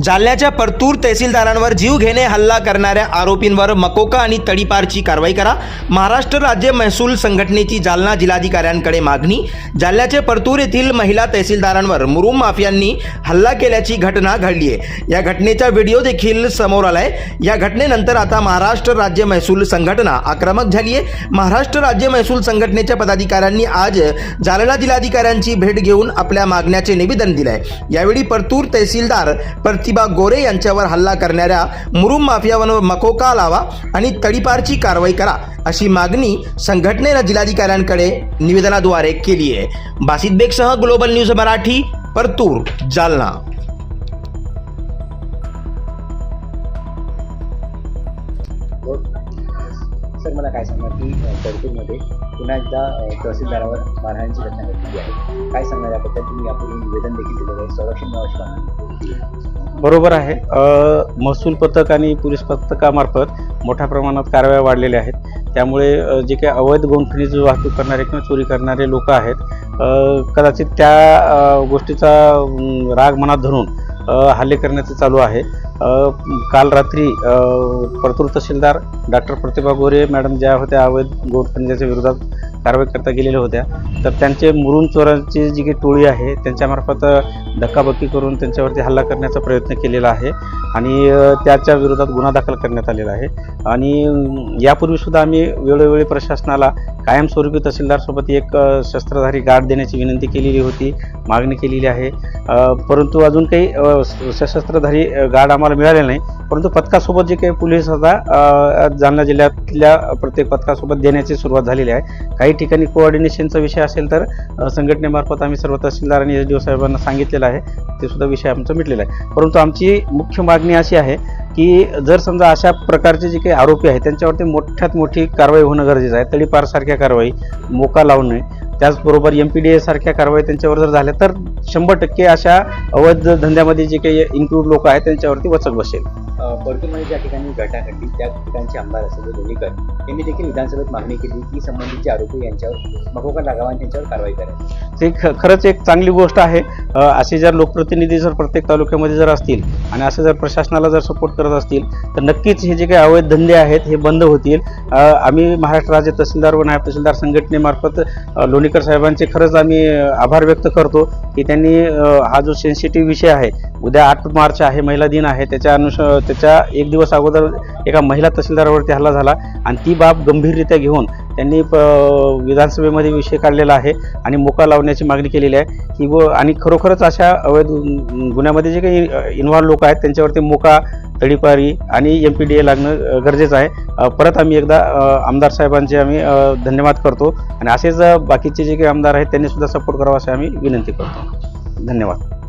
जालन्याच्या परतूर तहसीलदारांवर जीव घेणे हल्ला करणाऱ्या आरोपींवर मकोका आणि तडीपारची कारवाई करा. महाराष्ट्र राज्य महसूल संघटनेची जालना जिल्हाधिकाऱ्यांकडे मागणी. जालन्याचे परतूर येथील महिला तहसीलदारांवर मुरुम माफियांनी हल्ला केल्याची घटना घडली आहे. या घटनेचा व्हिडिओ देखील समोर आलाय. या घटनेनंतर आता महाराष्ट्र राज्य महसूल संघटना आक्रमक झाली आहे महाराष्ट्र राज्य महसूल संघटनेच्या पदाधिकाऱ्यांनी आज जालना जिल्हाधिकाऱ्यांची भेट घेऊन आपल्या मागण्याचे निवेदन दिलं आहे यावेळी परतूर तहसीलदार प्रतिभा गोरे यांच्यावर हल्ला करणाऱ्या मुरुम माफियावर मकोका लावा आणि तडीपारची कारवाई करा अशी मागणी संघटनेनं जिल्हाधिकाऱ्यांकडे निवेदनाद्वारे केली आहे. Basit बेगसह global news Marathi Partur Jalna. Sir मला काय सांगणार की अ, परतूरमध्ये पुन्हा एकदा तहसीलदारावर मारहाणीची घटना घडलेली आहे. काय सांगणार याबद्दल? तुम्ही यापूर्वी निवेदन देखील दिलेलं आहे. संरक्षण मिळावं बरोबर आहे. महसूल पथक आणि पोलीस पथकामार्फत मोठ्या प्रमाणात कारवाया वाढलेल्या आहेत. त्यामुळे जे काही अवैध गोंखणीची वाहतूक करणारे किंवा चोरी करणारे लोक आहेत कदाचित त्या गोष्टीचा राग मनात धरून हल्ले करण्याचं चालू आहे. काल रात्री अ, परतूर तहसीलदार डॉक्टर प्रतिभा गोरे मॅडम ज्या होत्या अवैध गोखणीच्या विरोधात कारवाई करता गेलेल्या होत्या. तर त्यांचे मुरुम चोरांची जी काही टोळी आहे त्यांच्यामार्फत धक्काबक्की करून त्यांच्यावरती हल्ला करण्याचा प्रयत्न केलेला आहे आणि त्याच्या विरोधात गुन्हा दाखल करण्यात आलेला आहे. आणि यापूर्वीसुद्धा आम्ही वेळोवेळी प्रशासनाला कायमस्वरूपी तहसीलदारसोबत एक शस्त्रधारी गाठ देण्याची विनंती केलेली होती मागणी केलेली आहे. परंतु अजून काही सशस्त्रधारी अ, गार्ड आम्हाला मिळाले नाही. परंतु पथकासोबत जे काही पोलीस आता जालना जिल्ह्यातल्या प्रत्येक पथकासोबत देण्याची सुरुवात झालेली आहे. काही ठिकाणी कोऑर्डिनेशनचा विषय असेल तर संघटनेमार्फत आम्ही सर्व तहसीलदार आणि एस डी ओ साहेबांना सांगितलेलं आहे. ते सुद्धा विषय आमचा मिटलेला आहे. परंतु आमची मुख्य मागणी अशी आहे की जर समजा अशा प्रकारचे जे काही आरोपी आहेत त्यांच्यावरती मोठ्यात मोठी कारवाई होणं गरजेचं आहे. तडीपारसारख्या कारवाई मोका लावणे त्याचबरोबर एम पी डी सारख्या कारवाई त्यांच्यावर जर झाल्या तर शंभर टक्के अशा अवैध धंद्यामध्ये जे काही इन्क्लूड लोक आहेत त्यांच्यावरती वचक बसेल. परतूरमध्ये ज्या ठिकाणी घटना घडली त्या ठिकाणचे आमदार असतील लोणीकर यांनी देखील विधानसभेत मागणी केली की संबंधित जे आरोपी यांच्यावर मकोका लागावा त्यांच्यावर कारवाई करावी. ते खरंच एक चांगली गोष्ट आहे. असे जर लोकप्रतिनिधी जर प्रत्येक तालुक्यामध्ये जर असतील आणि असे जर प्रशासनाला जर सपोर्ट करत असतील तर नक्कीच हे जे काही अवैध धंदे आहेत हे बंद होतील. आम्ही महाराष्ट्र राज्य तहसीलदार व नायब तहसीलदार संघटनेमार्फत लोणीकर साहेबांचे खरंच आम्ही आभार व्यक्त करतो की त्यांनी हा जो सेन्सिटिव्ह विषय आहे उद्या आठ मार्च आहे महिला दिन आहे त्याच्या अनुष त्याच्या एक दिवस अगोदर एका महिला तहसीलदारावरती हल्ला झाला आणि ती बाब गंभीररित्या घेऊन त्यांनी प विधानसभेमध्ये विषय काढलेला आहे आणि मोका लावण्याची मागणी केलेली आहे. की व आणि खरोखरच अशा अवैध गुन्ह्यामध्ये जे काही इन्व्हॉल्व लोक आहेत त्यांच्यावरती मोका तडीपारी आणि एम पी डी ए लागणं गरजेचं आहे. परत आम्ही एकदा आमदार साहेबांचे आम्ही धन्यवाद करतो आणि असेच बाकीचे जे काही आमदार आहेत त्यांनी सुद्धा सपोर्ट करावा असे आम्ही विनंती करतो. धन्यवाद.